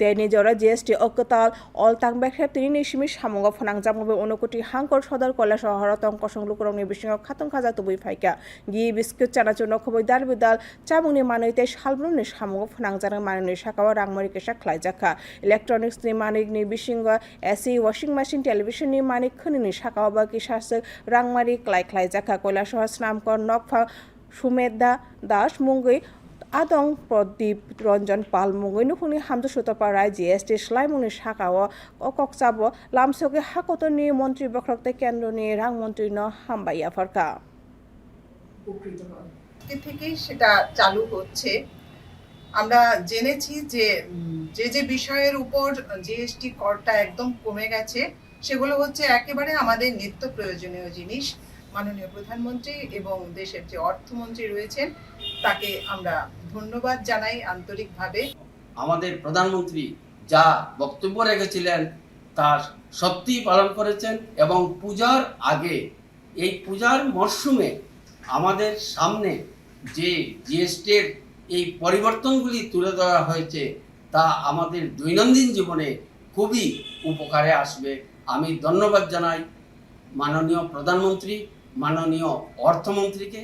তেনি জরা জিএসটি অকতাল অলতাং বেখ্রেব তিনি নিশিমি সামঙ্গ ফনাংজামবে অনুকুটি হাঙ্কর সদর কয়লা শহরতং কসং লুকুরংনি বিসিঙাव খাতং খাজা তুবুই ফাইকা। গি বিস্কুট চানাচু নখবই দাল বিদাল, চামুংনি মানৈতে সালব্রুমনি সামঙ্গ ফনাংজাং মাননি সাকাও রাংমরি কেসা খ্লাইজাখা electronics manik ni bisingo AC washing machine television ni manik khani ni sakao ba ki sasek rangmari klai klai jaka koila soha snamkor nokfa sumedda Das মুঙ্গৈ আদং, প্রদীপ, রঞ্জন পাল মুঙ্গৈ নুফুংনি হামদু সুতপাড়ায় জিএসটি, স্লাইমুংনি সাকাও অকক লামসকে হাকতনি মন্ত্রী বক্রক্তে কেন্দ্রনি রাংমন্ত্রী ন হামবাইয়া ফরকা। থেকেই সেটা চালু হচ্ছে। আমরা জেনেছি যে যে যে বিষয়ের উপর জিএসটি করটা একদম কমে গেছে, সেগুলো হচ্ছে একেবারে আমাদের নিত্য প্রয়োজনীয় জিনিস। মাননীয় প্রধানমন্ত্রী এবং দেশের যে অর্থমন্ত্রী রয়েছেন তাকে আমরা ধন্যবাদ জানাই আন্তরিকভাবে। আমাদের প্রধানমন্ত্রী যা বক্তব্য রেখেছিলেন তার সত্যিই পালন করেছেন এবং পূজার আগে, এই পূজার মরশুমে আমাদের সামনে যে জিএসটির এই পরিবর্তনগুলি তুলে ধরা হয়েছে, তা আমাদের দৈনন্দিন জীবনে খুবই উপকারে আসবে। আমি ধন্যবাদ জানাই মাননীয় প্রধানমন্ত্রী, মাননীয় অর্থমন্ত্রীকে